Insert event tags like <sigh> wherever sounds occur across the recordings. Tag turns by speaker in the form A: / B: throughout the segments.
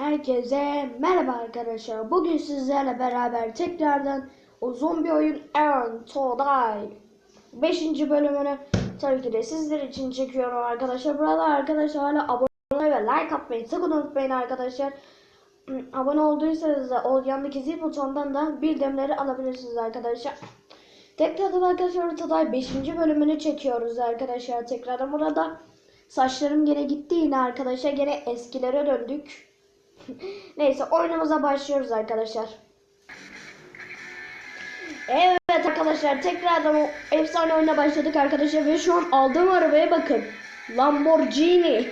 A: Herkese merhaba arkadaşlar. Bugün sizlerle beraber tekrardan o zombi oyun Earn to Die 5. bölümünü tabii ki de sizler için çekiyorum arkadaşlar. Burada arkadaşlar hala abone olmayı ve like atmayı sakın unutmayın arkadaşlar. Abone olduysanız da o yandaki zil butonundan da bildirimleri alabilirsiniz arkadaşlar. Tekrardan arkadaşlar Die 5. bölümünü çekiyoruz arkadaşlar. Tekrardan burada saçlarım gene gitti yine arkadaşlar. Gene eskilere döndük. <laughs> Neyse oyunumuza başlıyoruz arkadaşlar. Evet arkadaşlar tekrardan o efsane oyuna başladık arkadaşlar ve şu an aldığım arabaya bakın. Lamborghini.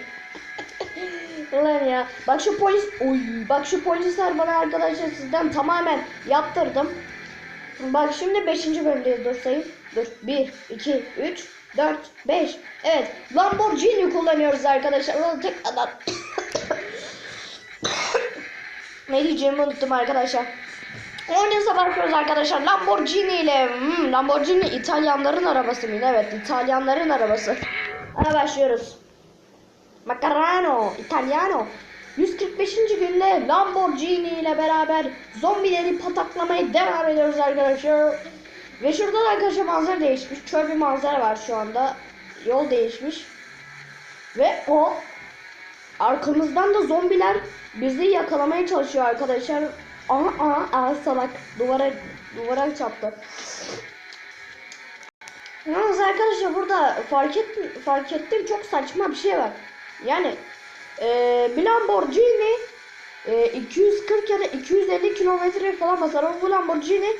A: <laughs> Ulan ya. Bak şu polis. Oy, bak şu polisler bana arkadaşlar sizden tamamen yaptırdım. Bak şimdi 5. bölümdeyiz dur sayayım. Dur 1, 2, 3, 4, 5. Evet Lamborghini kullanıyoruz arkadaşlar. Tekrardan. <laughs> ne diyeceğimi unuttum arkadaşlar. Oyunumuza başlıyoruz arkadaşlar. Lamborghini ile. Hmm, Lamborghini İtalyanların arabası mıydı? Evet İtalyanların arabası. Hadi başlıyoruz. Macarano, Italiano. 145. günde Lamborghini ile beraber zombileri pataklamaya devam ediyoruz arkadaşlar. Ve şurada da arkadaşlar manzara değişmiş. Çöl bir manzara var şu anda. Yol değişmiş. Ve o arkamızdan da zombiler bizi yakalamaya çalışıyor arkadaşlar. Aha aha aha salak duvara duvara çarptı. Yalnız arkadaşlar burada fark et fark ettim çok saçma bir şey var. Yani e, Lamborghini e, 240 ya da 250 kilometre falan basar ama bu Lamborghini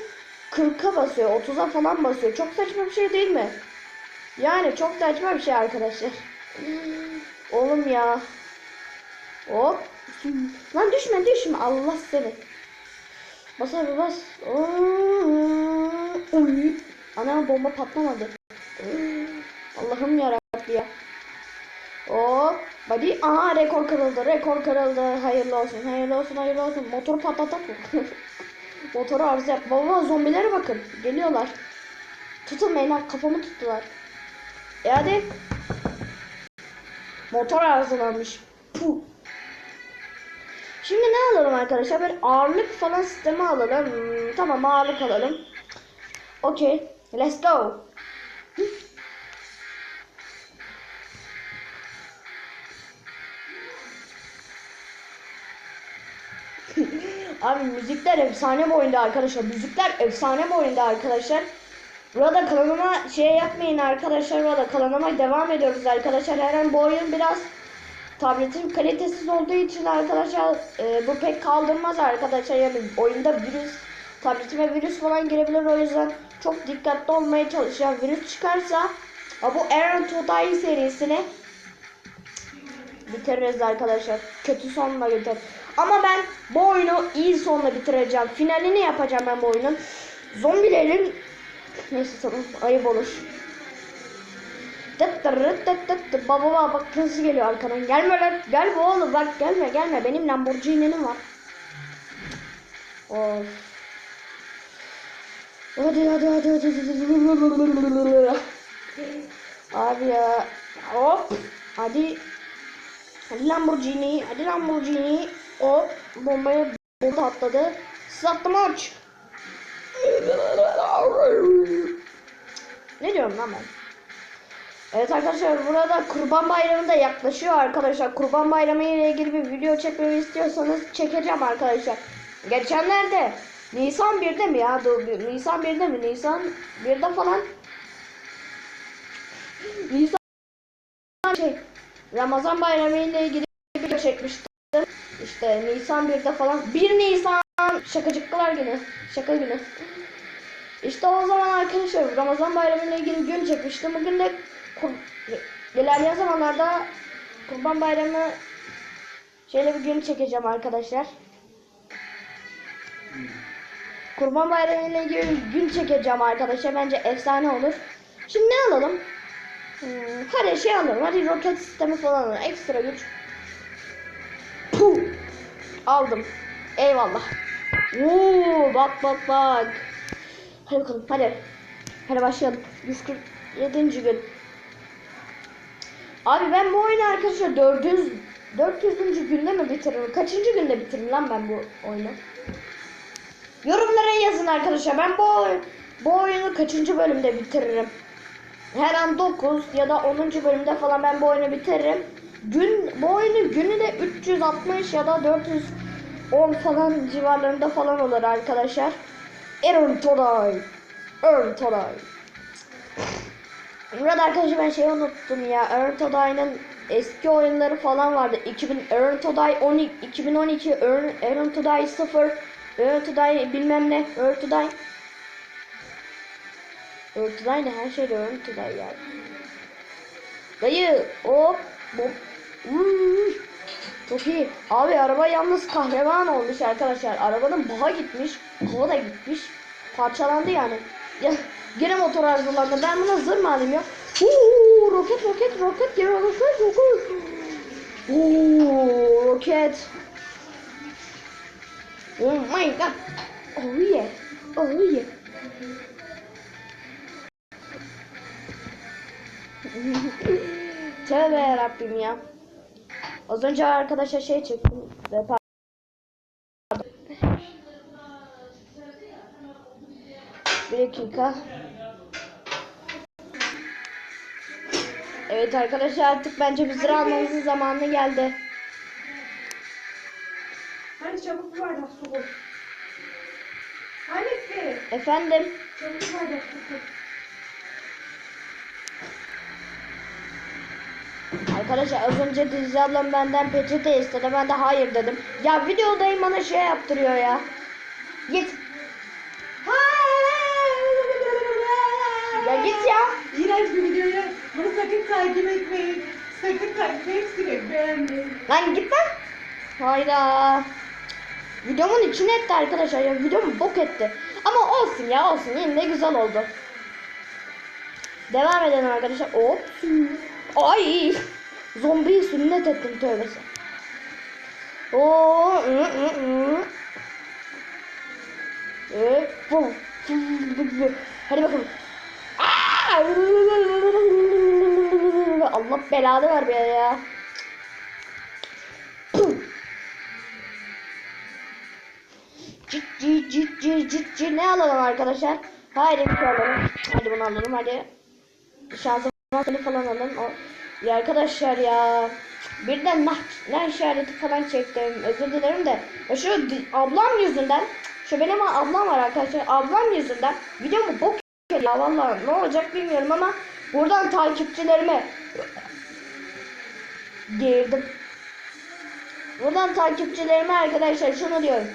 A: 40'a basıyor 30'a falan basıyor. Çok saçma bir şey değil mi? Yani çok saçma bir şey arkadaşlar. Oğlum ya. Hop. Lan düşme düşme Allah seni. Bas abi bas. Oy. Ana bomba patlamadı. Allah'ım yarabbim ya. Hop. Hadi. Aha rekor kırıldı. Rekor kırıldı. Hayırlı olsun. Hayırlı olsun. Hayırlı olsun. Motoru patlatak mı? <laughs> Motoru arıza yap. Baba zombilere bakın. Geliyorlar. Tutulmayın ha. Kafamı tuttular. E hadi. Motor arızalanmış. Puh. Şimdi ne alalım arkadaşlar? Böyle ağırlık falan sistemi alalım. Hmm, tamam ağırlık alalım. Okey. Let's go. <laughs> Abi müzikler efsane bir oyunda arkadaşlar. Müzikler efsane bir oyunda arkadaşlar. Burada kanalıma şey yapmayın arkadaşlar. Burada kanalıma devam ediyoruz arkadaşlar. Her an bu oyun biraz tabletim kalitesiz olduğu için arkadaşlar e, bu pek kaldırmaz arkadaşlar. Yani oyunda virüs tabletime virüs falan girebilir o yüzden çok dikkatli olmaya çalışacağım. Virüs çıkarsa bu Aaron Todai serisini bitiririz arkadaşlar. Kötü sonla biter. Ama ben bu oyunu iyi sonla bitireceğim. Finalini yapacağım ben bu oyunun. Zombilerin neyse tamam ayıp olur. Tıt tırıt tıt tıt tıt. Baba baba bak nasıl geliyor arkadan. Gelme lan. Gel bu oğlum bak gelme gelme. Benim Lamborghini'nim var. Of. Hadi hadi hadi hadi. hadi. Abi ya. Hop. Hadi. Hadi Lamborghini. Hadi Lamborghini. Hop. Bombaya bomba atladı. Sattım aç. Ne diyorum lan ben? Evet arkadaşlar burada Kurban Bayramı da yaklaşıyor arkadaşlar. Kurban Bayramı ile ilgili bir video çekmemi istiyorsanız çekeceğim arkadaşlar. Geçenlerde Nisan 1'de mi ya? Nisan 1'de mi? Nisan 1'de falan Nisan şey Ramazan Bayramı ile ilgili bir video çekmiştim. İşte Nisan 1'de falan 1 Nisan şakacıklar günü. Şaka günü. İşte o zaman arkadaşlar Ramazan Bayramı ile ilgili gün çekmiştim. Bugün de ilerleyen zamanlarda Kurban Bayramı şöyle bir gün çekeceğim arkadaşlar. Kurban Bayramı ile ilgili gün çekeceğim arkadaşlar. Bence efsane olur. Şimdi ne alalım? Hmm, hadi şey alalım. Hadi roket sistemi falan alalım. Ekstra güç. Puh. Aldım. Eyvallah. Oo, bak bak bak. Hadi bakalım hadi. Hadi başlayalım. 147. gün. Abi ben bu oyunu arkadaşlar 400 400. günde mi bitiririm? Kaçıncı günde bitiririm lan ben bu oyunu? Yorumlara yazın arkadaşlar. Ben bu bu oyunu kaçıncı bölümde bitiririm? Her an 9 ya da 10. bölümde falan ben bu oyunu bitiririm. Gün bu oyunun günü de 360 ya da 410 falan civarlarında falan olur arkadaşlar. Aaron Today. Aaron Today. Burada arkadaşlar ben şeyi unuttum ya. Aaron Today'ın eski oyunları falan vardı. 2000 Aaron Today 12 2012 Aaron, Aaron Today 0 Aaron Today bilmem ne Aaron Today Aaron Today ne her şeyde Aaron Today yani. Dayı hop hop. Hmm. Çok iyi. Abi araba yalnız kahraman olmuş arkadaşlar. Arabanın baha gitmiş. Hava da gitmiş. Parçalandı yani. Gene motor arızalandı. Ben buna zırh mı ya? Uuu, roket roket roket ya roket roket. Uuu, roket. Oh my god. Oh yeah. Oh yeah. <laughs> Tövbe yarabbim ya. Az önce arkadaşa şey çektim. Pardon. Bir dakika. Evet arkadaşlar artık bence zırh almamızın zamanı geldi.
B: Hadi çabuk bir bardak su koy. Hangisi?
A: Efendim.
B: Çabuk bir bardak su koy.
A: Arkadaşlar az önce Dizi ablam benden peçete istedi. Ben de hayır dedim. Ya videodayım bana şey yaptırıyor ya. Git.
B: Sakın takip hepsini beğenmeyin.
A: Lan git lan. Hayda. Videomun içine etti arkadaşlar ya. Videomu bok etti. Ama olsun ya olsun. Yine de güzel oldu. Devam edelim arkadaşlar. Hop. Ay. Zombiyi sünnet ettim tövbesi. Oo. Ee. Hadi bakalım. Allah belanı ver be ya. Cik cik cik cik cik ne alalım arkadaşlar? Haydi bir şey alalım. Hadi bunu alalım hadi. Şansım seni falan alalım. O... Ya arkadaşlar ya. Birden nah, nah işareti falan çektim. Özür dilerim de. Ya şu ablam yüzünden. Şu benim ablam var arkadaşlar. Ablam yüzünden. Videomu bok ya vallahi ne olacak bilmiyorum ama buradan takipçilerime girdim. Buradan takipçilerime arkadaşlar şunu diyorum.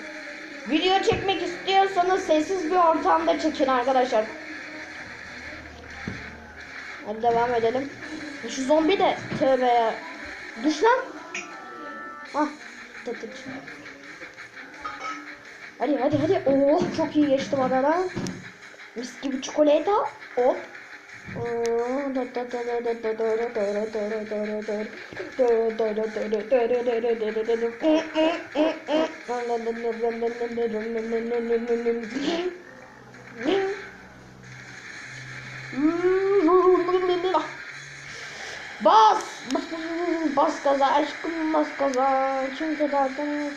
A: Video çekmek istiyorsanız sessiz bir ortamda çekin arkadaşlar. Hadi devam edelim. Şu zombi de tövbe ya. Düş lan. Ah. Tık. Hadi hadi hadi. Oh çok iyi geçtim arada. Mis gibi çikolata. Hop. Bas! Bas, gaza aşkım bas gaza. Çünkü zaten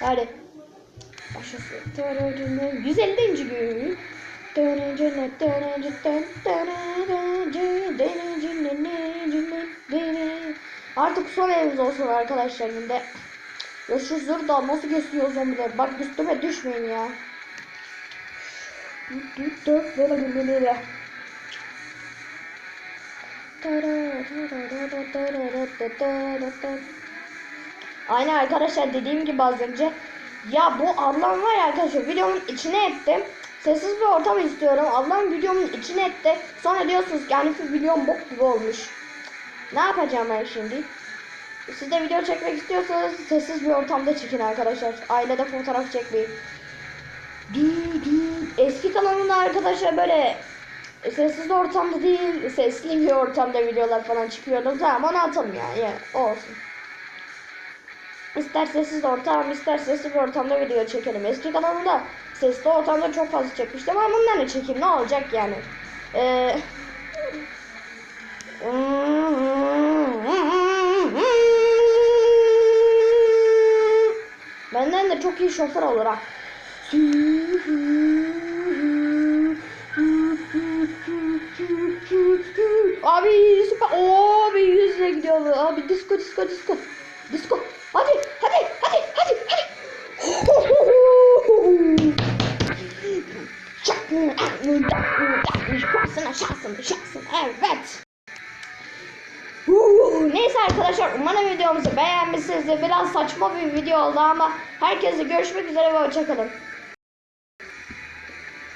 A: Hadi. Başlasın. 150. gün. Artık son evimiz olsun arkadaşlar şimdi. Ya şu zırh da nasıl kesiyor zombiler? Bak üstüme düşmeyin ya. Böyle böyle böyle. Aynen arkadaşlar dediğim gibi az önce. Ya bu ablam var ya arkadaşlar videomun içine ettim. Sessiz bir ortam istiyorum. Ablam videomun içine etti. Sonra diyorsunuz ki yani videom bok gibi olmuş. Ne yapacağım ben şimdi? Siz de video çekmek istiyorsanız sessiz bir ortamda çekin arkadaşlar. Ailede fotoğraf çekmeyin. Eski kanalımda arkadaşlar böyle sessiz ortamda değil, sesli bir ortamda videolar falan çıkıyordu. Tamam onu atalım ya. ya o olsun. İster sessiz ortam, ister sesli bir ortamda video çekelim. Eski kanalımda sesli ortamda çok fazla çekmiştim ama bundan da çekeyim ne olacak yani. Ee, Benden de çok iyi şoför olur ha. Disco disco disco. Hadi hadi hadi hadi hadi. Şahsın aşağısın aşağısın evet. Huu, Neyse arkadaşlar umarım videomuzu beğenmişsinizdir. Biraz saçma bir video oldu ama herkese görüşmek üzere ve hoşçakalın.